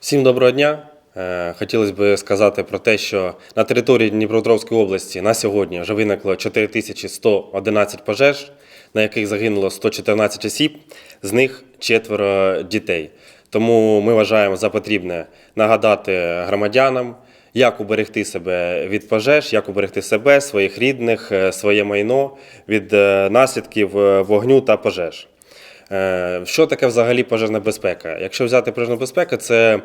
Всім доброго дня. Е, Хотілося б сказати про те, що на території Дніпропетровської області на сьогодні вже виникло 4111 пожеж, на яких загинуло 114 осіб, з них четверо дітей. Тому ми вважаємо за потрібне нагадати громадянам, як уберегти себе від пожеж, як уберегти себе, своїх рідних, е, своє майно від е, наслідків вогню та пожеж. Е, Що таке взагалі пожежна безпека? Якщо взяти пожежну безпеку, це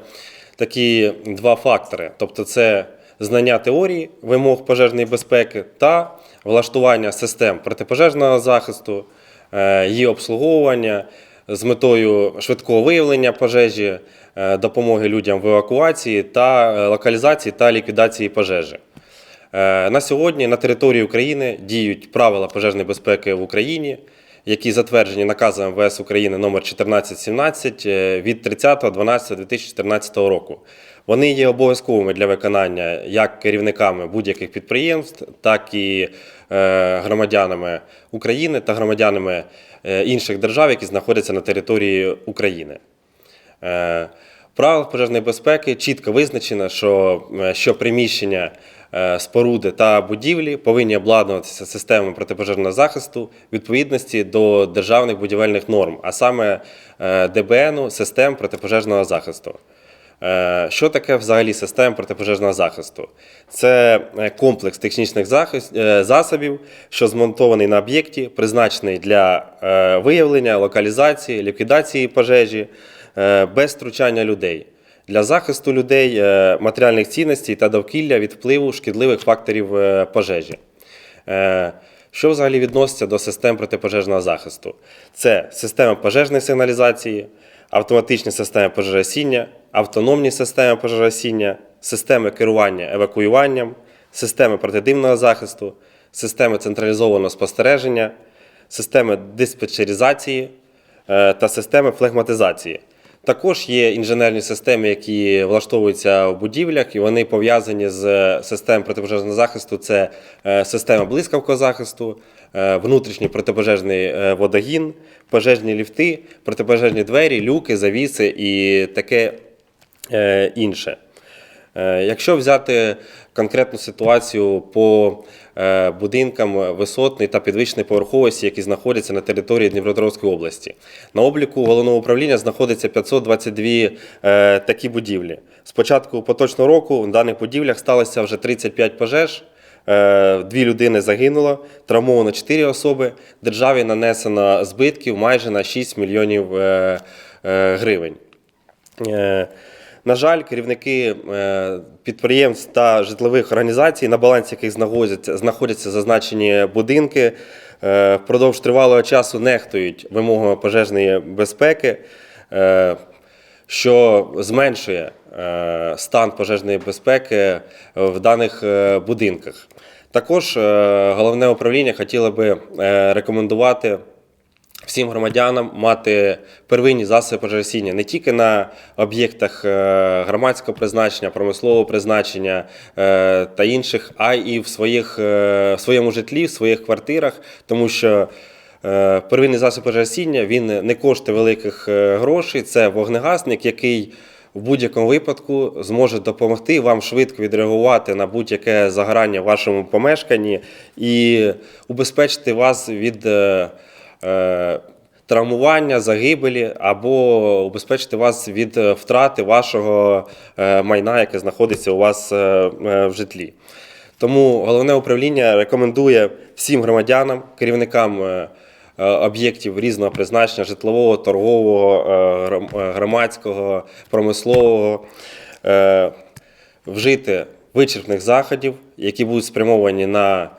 такі два фактори: тобто, це знання теорії вимог пожежної безпеки та влаштування систем протипожежного захисту, е, її обслуговування з метою швидкого виявлення пожежі, е, допомоги людям в евакуації та локалізації та ліквідації пожежі. На сьогодні на території України діють правила пожежної безпеки в Україні, які затверджені наказом МВС України номер 1417 е, від 30.12.2014 року. Вони є обов'язковими для виконання як керівниками будь-яких підприємств, так і е, громадянами України та громадянами е, інших держав, які знаходяться на території України. Правил пожежної безпеки чітко визначено, що, що приміщення, споруди та будівлі повинні обладнуватися системами протипожежного захисту відповідності до державних будівельних норм, а саме е, ДБНу систем протипожежного захисту. Е, Що таке взагалі система протипожежного захисту? Це е, комплекс технічних е, засобів, що змонтований на об'єкті, призначений для е, виявлення, локалізації, ліквідації пожежі е, без втручання людей, для захисту людей, е, матеріальних цінностей та довкілля від впливу шкідливих факторів е, пожежі. Е, Що взагалі відноситься до систем протипожежного захисту? Це система пожежної сигналізації, автоматичні системи пожежогасіння, автономні системи пожежогасіння, системи керування евакуюванням, системи протидимного захисту, системи централізованого спостереження, системи диспетчеризації та системи флегматизації. Також є інженерні системи, які влаштовуються в будівлях, і вони пов'язані з системою протипожежного захисту. Це е, система блискавкового захисту, е, внутрішній протипожежний е, водогін, пожежні ліфти, протипожежні двері, люки, завіси і таке е, інше. Е, Якщо взяти конкретну ситуацію по е, будинкам висотної та підвищеної поверховості, які знаходяться на території Дніпропетровської області, на обліку головного управління знаходиться 522 е, такі будівлі. З початку поточного року в даних будівлях сталося вже 35 пожеж. Дві людини загинуло, травмовано 4 особи. Державі нанесено збитків майже на 6 мільйонів гривень. На жаль, керівники е, підприємств та житлових організацій, на балансі яких знаходяться, зазначені будинки, е, впродовж тривалого часу нехтують вимогами пожежної безпеки, е, що зменшує стан пожежної безпеки в даних будинках. Також головне управління хотіло би рекомендувати всім громадянам мати первинні засоби пожежогасіння не тільки на об'єктах е, громадського призначення, промислового призначення е, та інших, а й в своїх, е, в своєму житлі, в своїх квартирах, тому що первинний засіб пожежогасіння він не коштує великих грошей. Це вогнегасник, який в будь-якому випадку зможе допомогти вам швидко відреагувати на будь-яке загорання в вашому помешканні і убезпечити вас від травмування, загибелі або убезпечити вас від е, втрати вашого е, майна, яке знаходиться у вас е, е, в житлі. Тому головне управління рекомендує всім громадянам, керівникам е, е, об'єктів різного призначення житлового, торгового, е, гром- е, громадського, промислового е, вжити вичерпних заходів, які будуть спрямовані на е,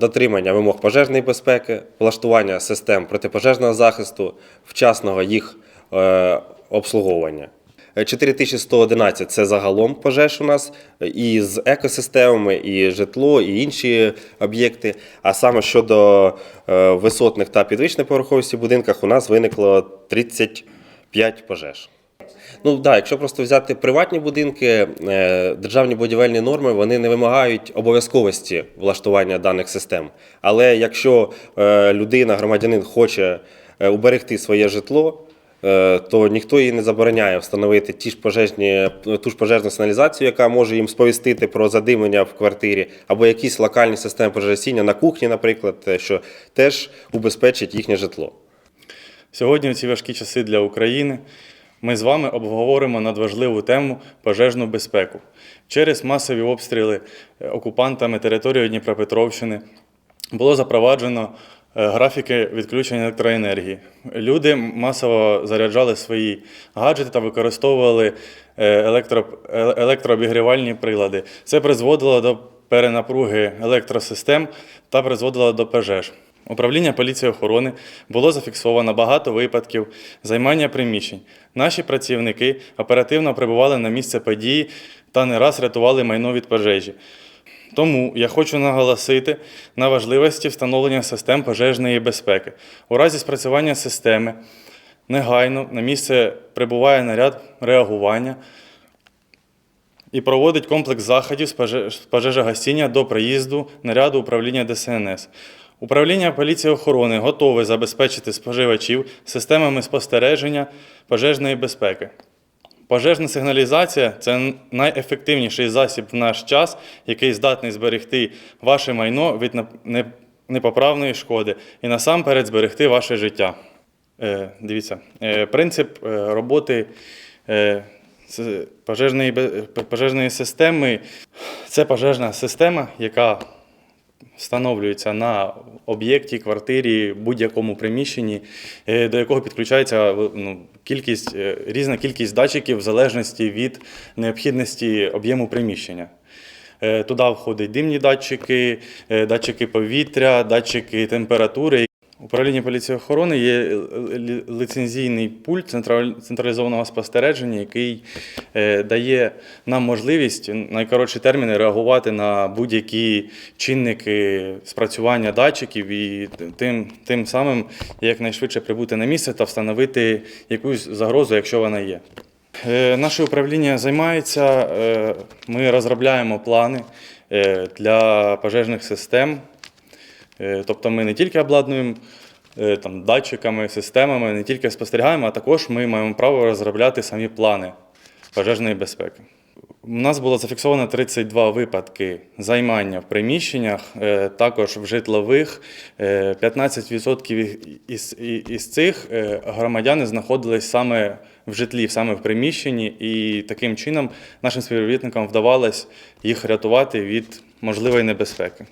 дотримання вимог пожежної безпеки, влаштування систем протипожежного захисту, вчасного їх е, обслуговування. Е, 4111 – це загалом пожеж у нас е, і з екосистемами, і житло, і інші об'єкти. А саме щодо е, висотних та підвищених поверховості будинках у нас виникло 35 пожеж. Ну так, да, якщо просто взяти приватні будинки, е, державні будівельні норми вони не вимагають обов'язковості влаштування даних систем. Але якщо е, людина, громадянин хоче е, уберегти своє житло, то ніхто їй не забороняє встановити ті ж пожежні, ту ж пожежну сигналізацію, яка може їм сповістити про задимлення в квартирі, або якісь локальні системи пожежогасіння на кухні, наприклад, що теж убезпечить їхнє житло. Сьогодні, ці важкі часи для України, ми з вами обговоримо надважливу тему пожежну безпеку. Через масові обстріли е, окупантами території Дніпропетровщини було запроваджено е, графіки відключення електроенергії. Люди масово заряджали свої гаджети та використовували е, електро, електрообігрівальні прилади. Це призводило до перенапруги електросистем та призводило до пожеж. Управління поліції охорони було зафіксовано багато випадків займання приміщень. Наші працівники оперативно прибували на місце події та не раз рятували майно від пожежі. Тому я хочу наголосити на важливості встановлення систем пожежної безпеки. У разі спрацювання системи негайно на місце прибуває наряд реагування і проводить комплекс заходів з поже- з пожежогасіння до приїзду наряду управління ДСНС. Управління поліції охорони готове забезпечити споживачів системами спостереження пожежної безпеки. Пожежна сигналізація це найефективніший засіб в наш час, який здатний зберегти ваше майно від непоправної шкоди і насамперед зберегти ваше життя. Е, дивіться, е, принцип е, роботи е, пожежної, пожежної системи це пожежна система, яка встановлюється на об'єкті, квартирі, будь-якому приміщенні, е, до якого підключається ну, кількість, е, різна кількість датчиків в залежності від необхідності об'єму приміщення. Е, Туди входять димні датчики, е, датчики повітря, датчики температури. Управління поліції охорони є е, ліцензійний пульт централізованого спостереження, який е, дає нам можливість найкоротші терміни реагувати на будь-які чинники спрацювання датчиків і тим, тим самим якнайшвидше прибути на місце та встановити якусь загрозу, якщо вона є. Е, Наше управління займається, ми розробляємо плани для пожежних систем. Е, Тобто ми не тільки обладнуємо е, там, датчиками, системами, не тільки спостерігаємо, а також ми маємо право розробляти самі плани пожежної безпеки. У нас було зафіксовано 32 випадки займання в приміщеннях, е, також в житлових. Е, 15% із, із цих громадяни знаходились саме в житлі, саме в приміщенні, і таким чином нашим співробітникам вдавалось їх рятувати від можливої небезпеки.